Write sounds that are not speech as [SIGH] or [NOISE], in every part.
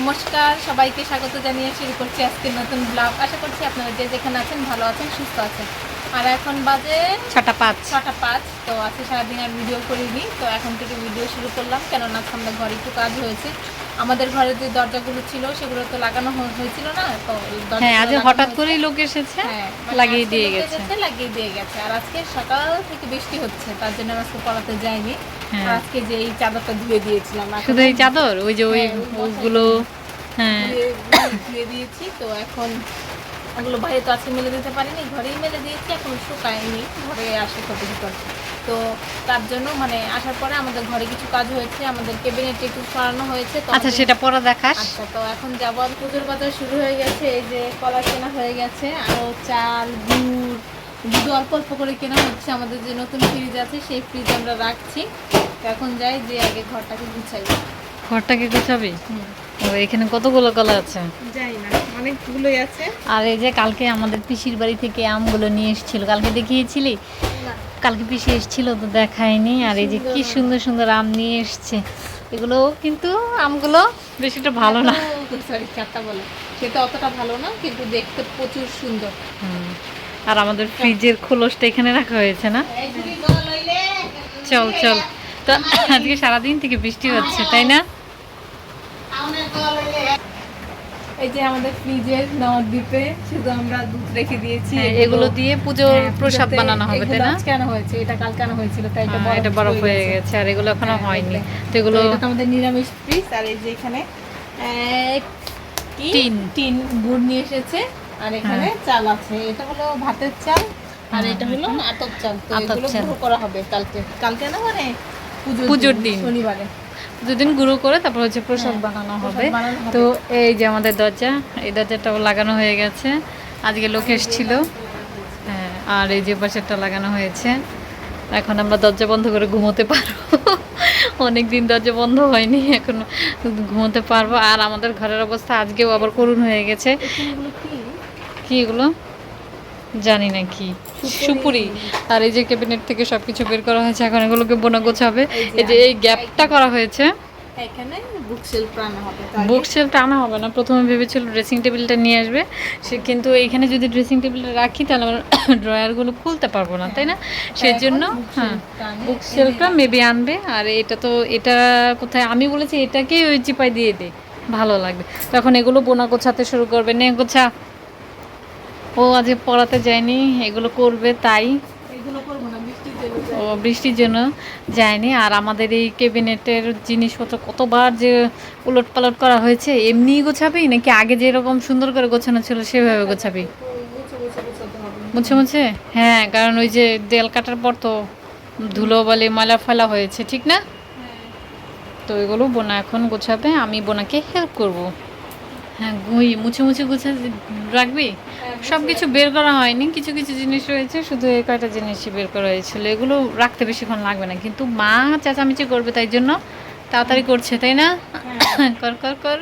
নমস্কার, সবাইকে স্বাগত জানিয়ে শুরু করছি আজকে নতুন ব্লগ আশা করছি আপনারা যে যেখানে আছেন ভালো আছেন, সুস্থ আছেন। আর এখন বাজে ছটা পাঁচ। ছটা পাঁচ। তো আজকে সারাদিন আর ভিডিও করিনি। তো এখন থেকে ভিডিও শুরু করলাম। কেননা আমাদের ঘরে একটু কাজ হয়েছে। আমাদের ঘরে যে দরজাগুলো ছিল সেগুলো তো লাগানো হয়েছিল না? তো হ্যাঁ আজ হঠাৎ করেই লোক এসেছে। হ্যাঁ, মানে লাগিয়ে দিয়ে গেছে। লাগিয়ে দিয়ে গেছে। আর আজকে সকাল থেকে বৃষ্টি হচ্ছে তার জন্য আজকে পড়াতে যাইনি। হ্যাঁ। আর আজকে যে এই চাদরটা ধুয়ে দিয়েছিলাম শুধু এই চাদর? ওই যে ওই হ্যাঁ, ওগুলো হ্যাঁ। ধুয়ে দিয়েছি। তো এখন ওগুলো বাইরে তো আজকে মেলে দিতে পারিনি ঘরেই মেলে দিয়েছি এখন শুকায়নি ঘরে আসে কত ভিতর তো তার জন্য মানে আসার পরে আমাদের ঘরে কিছু কাজ হয়েছে আমাদের কেবিনেটে একটু সরানো হয়েছে আচ্ছা সেটা পরে দেখাস। আচ্ছা তো এখন যাব পুজোর বাজার শুরু হয়ে গেছে এই যে কলা কেনা হয়ে গেছে আরও চাল গুড় দুধ অল্প অল্প করে কেনা হচ্ছে আমাদের যে নতুন ফ্রিজ আছে সেই ফ্রিজ আমরা রাখছি। তো এখন যাই যে আগে ঘরটাকে গুছাই। ঘরটাকে গোছাবি? ও এখানে কতগুলো কলা আছে? যাই না। অনেকগুলোই আছে। আর এই যে কালকে আমাদের পিসির বাড়ি থেকে আমগুলো নিয়ে এসেছিল কালকে দেখিয়েছিলি? কালকে পিসি এসেছিল তো দেখায়নি আর এই যে কি সুন্দর সুন্দর আম নিয়ে এসছে। এগুলো কিন্তু আমগুলো বেশিটা ভালো না। সরি চারটা বলে। সেটা অতটা ভালো না কিন্তু দেখতে প্রচুর সুন্দর। আর আমাদের ফ্রিজের খোলসটা এখানে রাখা হয়েছে না? চল চল। তো আজকে সারাদিন থেকে বৃষ্টি হচ্ছে তাই না? এই যে আমাদের ফ্রিজের নবদ্বীপে শুধু আমরা দুধ রেখে দিয়েছি হ্যাঁ, এগুলো দিয়ে পুজোর হ্যাঁ, প্রসাদ বানানো হবে তাই না? আনা হয়েছে এটা কালকে আনা হয়েছিল তাই এটা হ্যাঁ, এটা বরফ হয়ে গেছে। আর এগুলো এখনও হ্যাঁ, হয়নি। তো এগুলো এটা আমাদের নিরামিষ ফ্রিজ আর এই যে এখানে এক? টিন। টিন গুড় নিয়ে এসেছে আর এখানে চাল আছে। এটা হলো ভাতের চাল আর এটা হলো আতপ চাল। তো এগুলো করা হবে কালকে। কালকে না মানে পুজোর দিন। শনিবারে। দুদিন গুঁড়ো করে তারপর হচ্ছে প্রসাদ হ্যাঁ, বানানো হবে। তো এই যে আমাদের দরজা এই দরজাটাও লাগানো হয়ে গেছে। আজকে লোক এসেছিল। হ্যাঁ আর এই যে পাশেরটা লাগানো হয়েছে। এখন আমরা দরজা বন্ধ করে ঘুমোতে পারব। [LAUGHS] অনেক দিন দরজা বন্ধ হয়নি এখন ঘুমোতে পারব। আর আমাদের ঘরের অবস্থা আজকেও আবার করুণ হয়ে গেছে। কি এগুলো? জানি না কি। সুপুরি। আর এই যে ক্যাবিনেট থেকে সবকিছু বের করা হয়েছে এখন এগুলোকে বোনা গোছাবে এই যে এই গ্যাপটা করা হয়েছে। বুক হবে না প্রথমে ভেবেছিল ড্রেসিং টেবিলটা নিয়ে আসবে। সে কিন্তু এইখানে যদি ড্রেসিং টেবিলটা রাখি তাহলে আমার [COUGHS] ড্রয়ারগুলো খুলতে পারব না তাই না? সেই জন্য হ্যাঁ বুক মেবি আনবে। আর এটা তো এটা কোথায়? আমি বলেছি এটাকেই ওই চিপাই দিয়ে দে। ভালো লাগবে। তখন এগুলো বোনা গোছাতে শুরু করবে। নে গোছা ও আজকে পড়াতে যায়নি, এগুলো করবে তাই। ও বৃষ্টির জন্য যায়নি। আর আমাদের এই ক্যাবিনেটের জিনিসপত্র কতবার যে উলট পালট করা হয়েছে, এমনি গোছাবি নাকি আগে যেরকম সুন্দর করে গোছানো ছিল, সেভাবে গোছাবি? মুছে মুছে? হ্যাঁ কারণ ওই যে দেয়াল কাটার পর তো ধুলো বলে ময়লা ফেলা হয়েছে, ঠিক না? তো এগুলো বোনা এখন গোছাবে, আমি বোনাকে হেল্প করব। হ্যাঁ গুই মুছে মুছে গুছা রাখবি? সব কিছু বের করা হয়নি কিছু কিছু জিনিস রয়েছে শুধু এই কয়টা জিনিসই বের করা হয়েছিল এগুলো রাখতে বেশিক্ষণ লাগবে না কিন্তু মা চেঁচামেচি করবে তাই জন্য তাড়াতাড়ি করছে তাই না? কর কর কর।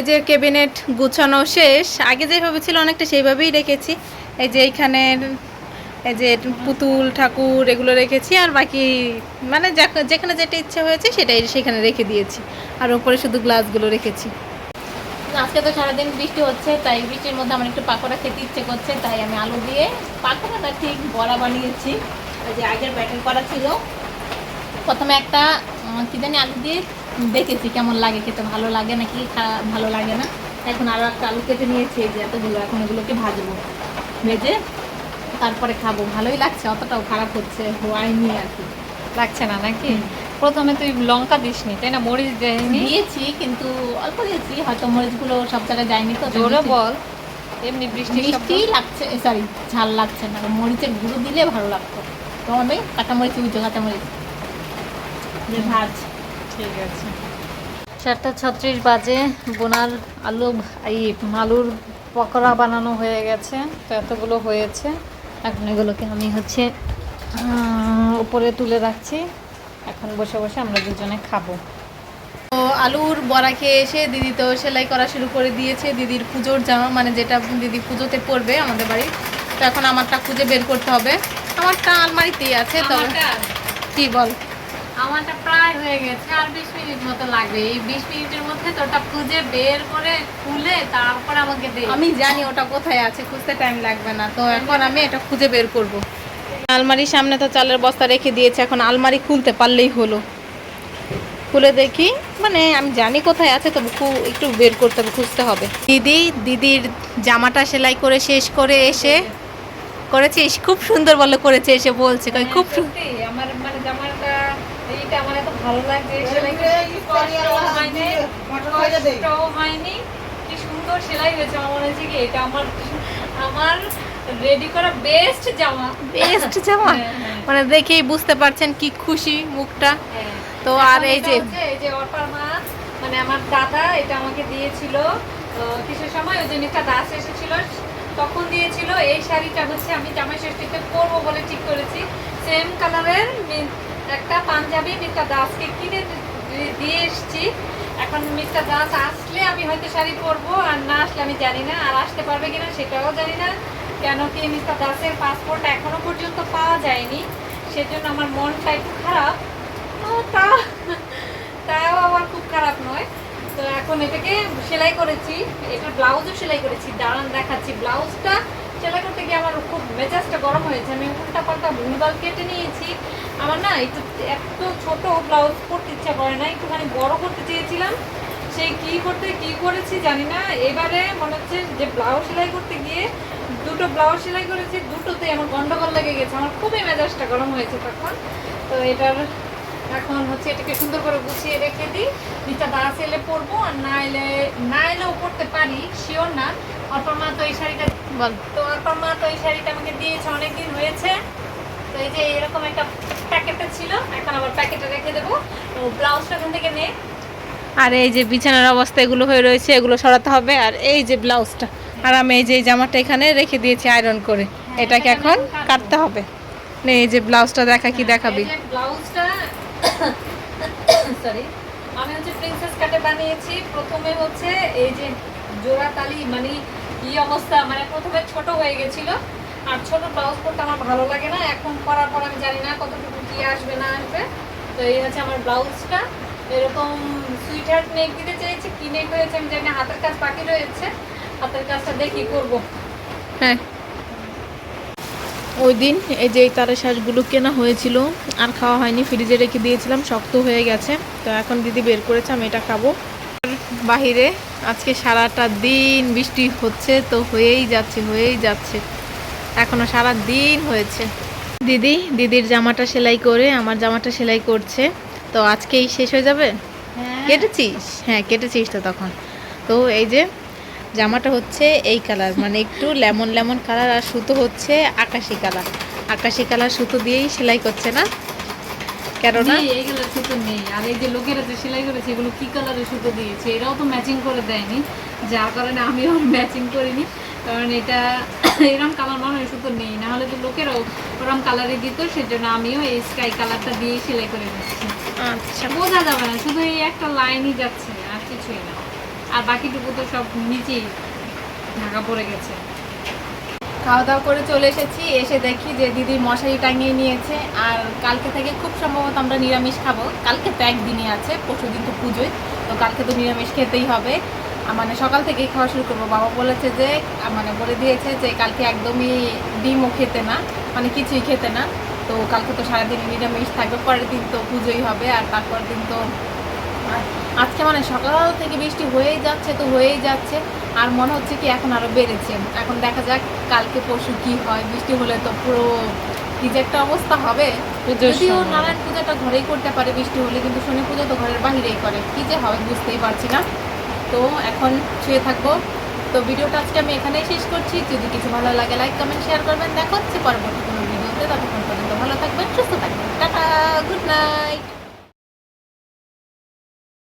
এই যে ক্যাবিনেট গুছানো শেষ। আগে যেভাবে ছিল অনেকটা সেইভাবেই রেখেছি। এই যে এইখানে এই যে পুতুল, ঠাকুর এগুলো রেখেছি। আর বাকি মানে যেখানে যেটা ইচ্ছে হয়েছে সেটাই সেখানে রেখে দিয়েছি। আর ওপরে শুধু গ্লাসগুলো রেখেছি। আজকে তো সারাদিন বৃষ্টি হচ্ছে, তাই বৃষ্টির মধ্যে আমার একটু পাকোড়া খেতে ইচ্ছে করছে, তাই আমি আলু দিয়ে পাকোড়াটা ঠিক বড়া বানিয়েছি। যে আগের ব্যাটার করা ছিল। প্রথমে একটা কি জানি, আলু দিয়ে দেখেছি কেমন লাগে খেতে ভালো লাগে নাকি ভালো লাগে না? এখন আরও একটা আলু কেটে নিয়েছি এই যে এতগুলো এখন এগুলোকে ভাজবো ভেজে তারপরে খাব। ভালোই লাগছে অতটাও খারাপ হচ্ছে হয়নি আর কি। লাগছে না নাকি? প্রথমে তুই লঙ্কা দিসনি তাই না? মরিচ দেয়নি? দিয়েছি কিন্তু অল্প দিয়েছি হয়তো মরিচগুলো সব জায়গায় যায়নি তো জোরে বল এমনি বৃষ্টি মিষ্টি লাগছে সরি ঝাল লাগছে না। মরিচের গুঁড়ো দিলে ভালো লাগতো। তো আমি কাঁচামরিচ উঁচু কাঁচামরিচ। যে ভাজ। ঠিক আছে। চারটা ছত্রিশ বাজে বোনার আলু এই আলুর পকোড়া বানানো হয়ে গেছে তো এতগুলো হয়েছে। এখন এগুলোকে আমি হচ্ছে উপরে তুলে রাখছি। এখন বসে বসে আমরা দুজনে খাব। তো আলুর বড়া খেয়ে এসে দিদি তো সেলাই করা শুরু করে দিয়েছে। দিদির পুজোর জামা মানে যেটা দিদি পুজোতে পরবে আমাদের বাড়ি তো এখন আমারটা খুঁজে বের করতে হবে। আমারটা আলমারিতেই আছে তবে কি বল? আমারটা প্রায় হয়ে গেছে আর বিশ মিনিট মতো লাগবে। এই বিশ মিনিটের মধ্যে তোটা খুঁজে বের করে খুলে তারপর আমাকে দে। আমি জানি ওটা কোথায় আছে খুঁজতে টাইম লাগবে না। তো এখন আমি এটা খুঁজে বের করব। আলমারির সামনে তো চালের বস্তা রেখে দিয়েছে এখন আলমারি খুলতে পারলেই হলো। খুলে দেখি মানে আমি জানি কোথায় আছে তবু খু- একটু বের করতে হবে খুঁজতে হবে। দিদি দিদির জামাটা সেলাই করে শেষ করে এসে করেছিস? খুব সুন্দর বলে করেছে এসে বলছে কই খুব সুন্দর সত্যি, আমার মানে জামাটা এইটা আমার এত ভালো লাগছে সেলাই করতে কি কষ্টও হয়নি কি সুন্দর সেলাই হয়েছে আমার মনে হচ্ছে কি এটা আমার আমার রেডি করা বেস্ট জামা। বেস্ট জামা? হ্যাঁ, হ্যাঁ। মানে দেখেই বুঝতে পারছেন কি খুশি মুখটা। হ্যাঁ। তো আর এই যে এই যে অর্পার মা মানে আমার দাদা এটা আমাকে দিয়েছিল তো কিসের সময় ওই যে মিস্টার দাস এসেছিল তখন দিয়েছিল এই শাড়িটা হচ্ছে আমি জামাই ষষ্ঠীতে পরবো বলে ঠিক করেছি। সেম কালারের একটা পাঞ্জাবি মিস্টার দাসকে কিনে দিয়ে এসেছি। এখন মিস্টার দাস আসলে আমি হয়তো শাড়ি পরবো আর না আসলে আমি জানি না, আর আসতে পারবে কিনা সেটাও জানি না। কেন কি মিস্টার দাসের পাসপোর্ট এখনও পর্যন্ত পাওয়া যায়নি। সেজন্য আমার মনটা একটু খারাপ। তা, তাও আমার খুব খারাপ নয়। তো এখন এটাকে সেলাই করেছি এটা ব্লাউজও সেলাই করেছি। দাঁড়ান দেখাচ্ছি ব্লাউজটা। সেলাই করতে গিয়ে আমার খুব মেজাজটা গরম হয়েছে। আমি উল্টা পাল্টা ভুলভাল কেটে নিয়েছি। আমার না একটু এত ছোট ব্লাউজ পরতে ইচ্ছা করে না, একটুখানি বড় করতে চেয়েছিলাম। সেই কি করতে, কি করেছি জানি না। এবারে মনে হচ্ছে যে ব্লাউজ সেলাই করতে গিয়ে দুটো ব্লাউজ সেলাই করেছি দুটোতে আমার গন্ডগোল লেগে গেছে। আমার খুবই মেজাজটা গরম হয়েছে তখন। তো এটার এখন হচ্ছে এটাকে সুন্দর করে গুছিয়ে রেখে দিই। নিচে দাঁড়া এলে পরবো, আর না এলে, না এলেও পরতে পারি শিওর না। অর্পণ মা তো এই শাড়িটা বল। তো অর্পণ মা তো এই শাড়িটা আমাকে দিয়েছে অনেকদিন হয়েছে। তো এই যে এরকম একটা প্যাকেটে ছিল এখন আবার প্যাকেটে রেখে দেবো। তো ব্লাউজটা ওখান থেকে নে। আর এই যে বিছানার অবস্থা এগুলো হয়ে রয়েছে এগুলো সরাতে হবে। আর এই যে ব্লাউজটা আর আমি এই যে জামাটা এখানে রেখে দিয়েছি আয়রন করে। এটাকে এখন কাটতে হবে। নে এই যে ব্লাউজটা দেখা কি দেখাবি। ব্লাউজটা সরি আমি হচ্ছে প্রিন্সেস কাটে বানিয়েছি। প্রথমে হচ্ছে এই যে জোড়া তালি মানে কি অবস্থা মানে প্রথমে ছোট হয়ে গেছিল। আর ছোট ব্লাউজ পরতে আমার ভালো লাগে না। এখন পরার পর আমি জানি না কতটুকু কি আসবে, না আসবে। তো এই হচ্ছে আমার ব্লাউজটা এরকম সুইট হার্ট নেক দিতে চেয়েছি, কি নেক হয়েছে আমি জানি হাতের কাজ বাকি রয়েছে। হাতের কাজটা দেখি করব। হ্যাঁ। ওই দিন এই যে এই তারের শাঁসগুলো কেনা হয়েছিল, আর খাওয়া হয়নি, ফ্রিজে রেখে দিয়েছিলাম, শক্ত হয়ে গেছে। তো এখন দিদি বের করেছে, আমি এটা খাব। বাহিরে। আজকে সারাটা দিন বৃষ্টি হচ্ছে তো হয়েই যাচ্ছে হয়েই যাচ্ছে। এখনও সারা দিন হয়েছে। দিদি দিদির জামাটা সেলাই করে আমার জামাটা সেলাই করছে। তো আজকেই শেষ হয়ে যাবে? হ্যাঁ। কেটেছিস? হ্যাঁ কেটেছিস তো তখন। তো এই যে জামাটা হচ্ছে এই কালার মানে একটু লেমন লেমন কালার আর সুতো হচ্ছে আকাশি কালার। আকাশি কালার সুতো দিয়েই সেলাই করছে না? কেননা নেই, এইগুলো সুতো নেই। আর এই যে লোকেরা যে সেলাই করেছে এগুলো কি কালারের সুতো দিয়েছে? এরাও তো ম্যাচিং করে দেয়নি যার কারণে আমিও [LAUGHS] ম্যাচিং করিনি। কারণ এটা [COUGHS] এরকম কালার মনে হয় সুতো নেই। না হলে তো লোকেরাও ওরকম কালারে দিত সেজন্য আমিও এই স্কাই কালারটা দিয়ে সেলাই করে দিচ্ছি। আচ্ছা। বোঝা যাবে না শুধু এই একটা লাইনই যাচ্ছে আর কিছুই না। আর বাকিটুকু তো সব নিচেই ঢাকা পড়ে গেছে। খাওয়া দাওয়া করে চলে এসেছি। এসে দেখি যে দিদি মশারি টাঙিয়ে নিয়েছে। আর কালকে থেকে খুব সম্ভবত আমরা নিরামিষ খাব। কালকে তো একদিনই আছে, পরশু দিন তো পুজোয়। তো কালকে তো নিরামিষ খেতেই হবে। মানে সকাল থেকেই খাওয়া শুরু করব। বাবা বলেছে যে মানে বলে দিয়েছে যে কালকে একদমই ডিমও খেতে না মানে কিছুই খেতে না। তো কালকে তো সারাদিন নিরামিষ থাকবে। পরের দিন তো পুজোই হবে। আর তারপরের দিন তো আজকে মানে সকাল থেকে বৃষ্টি হয়েই যাচ্ছে তো হয়েই যাচ্ছে আর মনে হচ্ছে কি এখন আরও বেড়েছে। এখন দেখা যাক কালকে পরশু কি হয় বৃষ্টি হলে তো পুরো কি যে একটা অবস্থা হবে। যদিও। নারায়ণ পূজাটা ঘরেই করতে পারে বৃষ্টি হলে কিন্তু শনি পুজো তো ঘরের বাহিরেই করে। কি যে হবে বুঝতেই পারছি না। তো এখন শুয়ে থাকব। তো ভিডিওটা আজকে আমি এখানেই শেষ করছি। যদি কিছু ভালো লাগে লাইক কমেন্ট শেয়ার করবেন। দেখা হচ্ছে পরবর্তী কোনো ভিডিওতে। ততক্ষণ পর্যন্ত ভালো থাকবেন সুস্থ থাকবেন। Tata good night